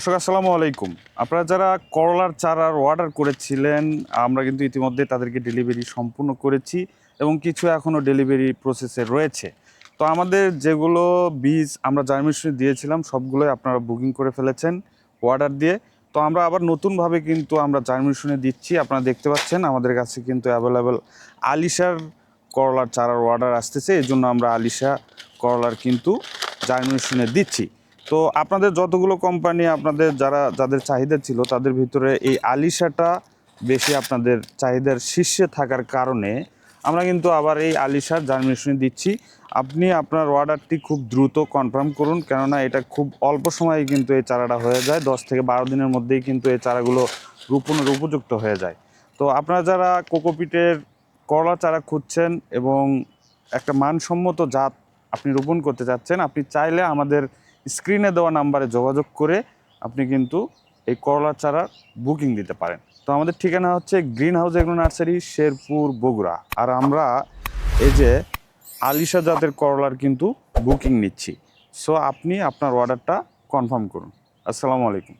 আসসালামু আলাইকুম। আপনারা যারা করলার চারার অর্ডার করেছিলেন, আমরা কিন্তু ইতিমধ্যে তাদেরকে ডেলিভারি সম্পূর্ণ করেছি এবং কিছু এখনও ডেলিভারি প্রসেসে রয়েছে। তো আমাদের যেগুলো বীজ আমরা জার্মিনেশনে দিয়েছিলাম, সবগুলোই আপনারা বুকিং করে ফেলেছেন অর্ডার দিয়ে। তো আমরা আবার নতুনভাবে কিন্তু আমরা জার্মিশনে দিচ্ছি, আপনারা দেখতে পাচ্ছেন আমাদের কাছে কিন্তু অ্যাভেলেবেল আলিশার করলার চারার অর্ডার আসতেছে এই জন্য আমরা আলিশা করলার কিন্তু জার্মিনেশনে দিচ্ছি। তো আপনাদের যতগুলো কোম্পানি আপনাদের যারা, যাদের চাহিদা ছিল, তাদের ভিতরে এই আলিশাটা বেশি আপনাদের চাহিদার শীর্ষে থাকার কারণে আমরা কিন্তু আবার এই আলিশার জার্মিনেশনে দিচ্ছি। আপনি আপনার অর্ডারটি খুব দ্রুত কনফার্ম করুন, কেননা এটা খুব অল্প সময়ে কিন্তু এই চারাটা হয়ে যায়। দশ থেকে বারো দিনের মধ্যেই কিন্তু এই চারাগুলো রোপণের উপযুক্ত হয়ে যায়। তো আপনারা যারা কোকোপিটের করলা চারা খুঁজছেন এবং একটা মানসম্মত জাত আপনি রোপণ করতে চাচ্ছেন, আপনি চাইলে আমাদের স্ক্রিনে দেওয়া নাম্বারে যোগাযোগ করে আপনি কিন্তু এই করলা চারা বুকিং দিতে পারেন। তো আমাদের ঠিকানা হচ্ছে green house agro nursery, Sherpur, Bogura. আর আমরা এই যে আলিশা জাতের করলার কিন্তু বুকিং নিচ্ছি। সো আপনি আপনার অর্ডারটা কনফার্ম করুন। আসসালামু আলাইকুম।